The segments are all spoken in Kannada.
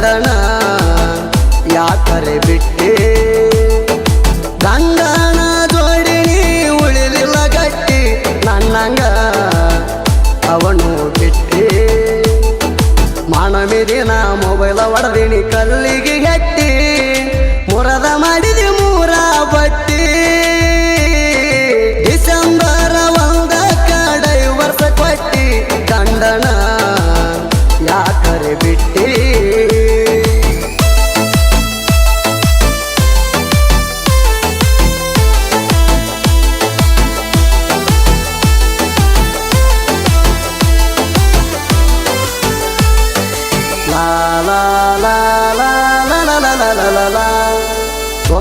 ಚಂದ್ರನ ಯಾಕರೆ ಬಿಟ್ಟೆ? ಗಂಗನ ಜೋಡಿನಿ ಉಳಿದಿಲ್ಲ ಗಟ್ಟಿ ನನ್ನಂಗ ಅವನು ಬಿಟ್ಟೆ. ಮಾನವಿದಿನ ಮೊಬೈಲ್ ಒಡೆದಿನಿ ಕಲ್ಲಿಗೆ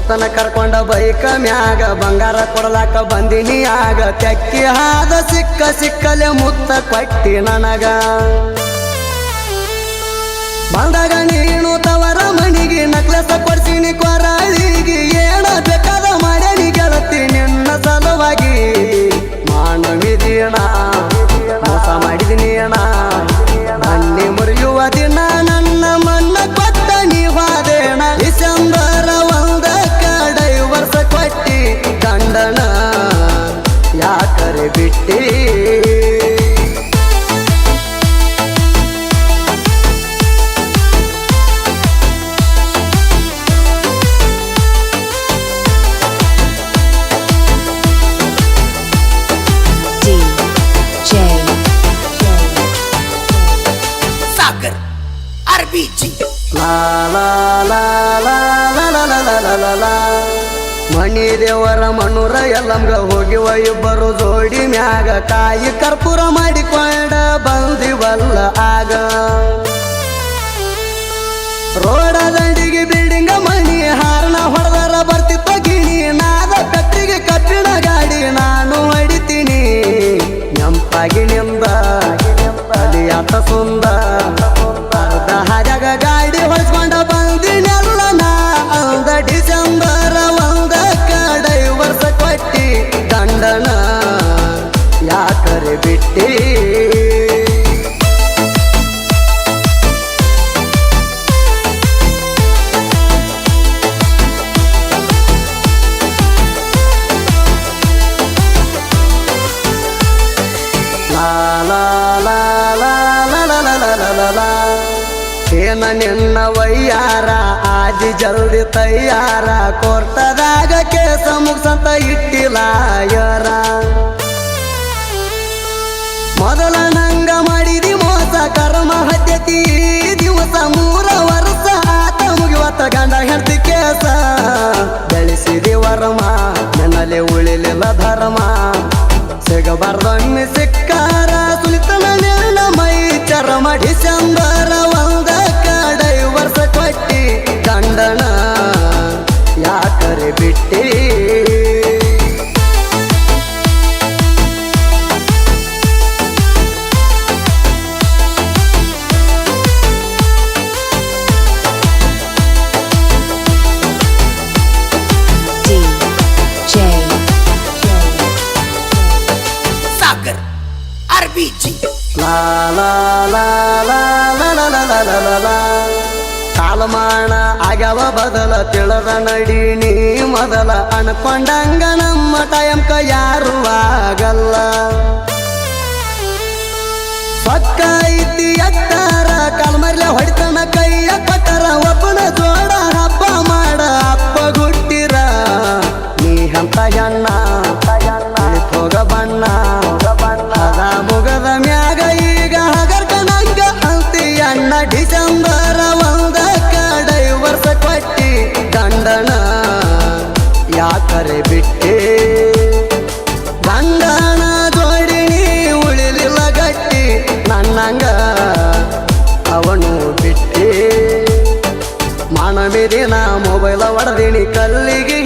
ದೋಸ್ತನ ಕರ್ಕೊಂಡ ಬೈಕ ಮ್ಯಾಗ ಬಂಗಾರ ಕೊಡಲಾಕ ಬಂದಿನಿ ಆಗ ತೆಕ್ಕಿ ಹಾದ ಸಿಕ್ಕ ಸಿಕ್ಕಲೆ ಮುತ್ತ ಕೊಟ್ಟಿ ನನಗ. ಬಂದಾಗ ನೀನು ತವರ ಮನಿಗೆ ನಕ್ಲೆಸ ಕೊಡ್ಸಿನಿ ಯಾರೆ ಬಿಟ್ಟೇ La la la la la la la la la la ಮಣಿ ದೇವರ ಮಣ್ಣೂರ ಎಲ್ಲಮ್ಗ ಹೋಗಿವ ಇಬ್ಬರು ಜೋಡಿ ಮ್ಯಾಗ ಕಾಯಿ ಕರ್ಪೂರ ಮಾಡಿಕೊಂಡ ಬಂದಿವಲ್ಲ ಆಗ. ರೋಡ ದಂಡಿಗೆ ಬಿಲ್ಡಿಂಗ ಮಣಿ ಹಾರನ ಹೊಡೆದರ ಬರ್ತಿತ್ತ. ಏನ ನಿನ್ನ ವಯ್ಯಾರ ಆಜಿ ಜಲ್ದಿ ತಯ್ಯಾರ ಕೋರ್ತದಾಗ ಕೇಸ ಇಟ್ಟಿಲ್ಲ ಯಾರ? ಮೊದಲ ನಂಗ ಮಾಡಿದಿ ಮೋಸ, ಕರ್ಮ ಹತ್ಯತಿ ದಿವಸ, ಮೂರ ವರ್ಷ ಆತ ಮುಗಿವತ್ತ ಗಂಡ ಹೆಂಡತಿ ಕೇಸ. ಬೆಳೆಸಿದಿ ವರ್ಮ, ನನ್ನಲ್ಲಿ ಉಳಿಲಿಲ್ಲ ಧರ್ಮ. ಕರೆ ಬಿಟ್ಟೆ La la la la la la la la la la ಕಾಲಮಾನ ಆಗ್ಯಾವ ಬದಲ ತಿಳದ ನಡಿ ನೀ ಮೊದಲ ಅನ್ಕೊಂಡಂಗ ನಮ್ಮ ಟೈಮ್ಕ ಯಾರು ಆಗಲ್ಲ. ಪಕ್ಕ ಐತಿ ಎತ್ತಾರ, ಕಾಲ್ಮರ್ಲೆ ಹೊಡಿತನ ಕೈಯ ಕೊಟ್ಟರ ಒಬ್ಬನ ಜೋಡ ಗಂಡನ ಯಾಕರೆ ಬಿಟ್ಟೆ. ಗಂಡನ ಜೋಡಿ ನೀ ಉಳಿಲಿಲ್ಲ ಗಟ್ಟಿ, ನನ್ನಂಗ ಅವನು ಬಿಟ್ಟೆ. ಮಾನವಿದಿನ ಮೊಬೈಲ ಒಡದಿನಿ ಕಲ್ಲಿಗೆ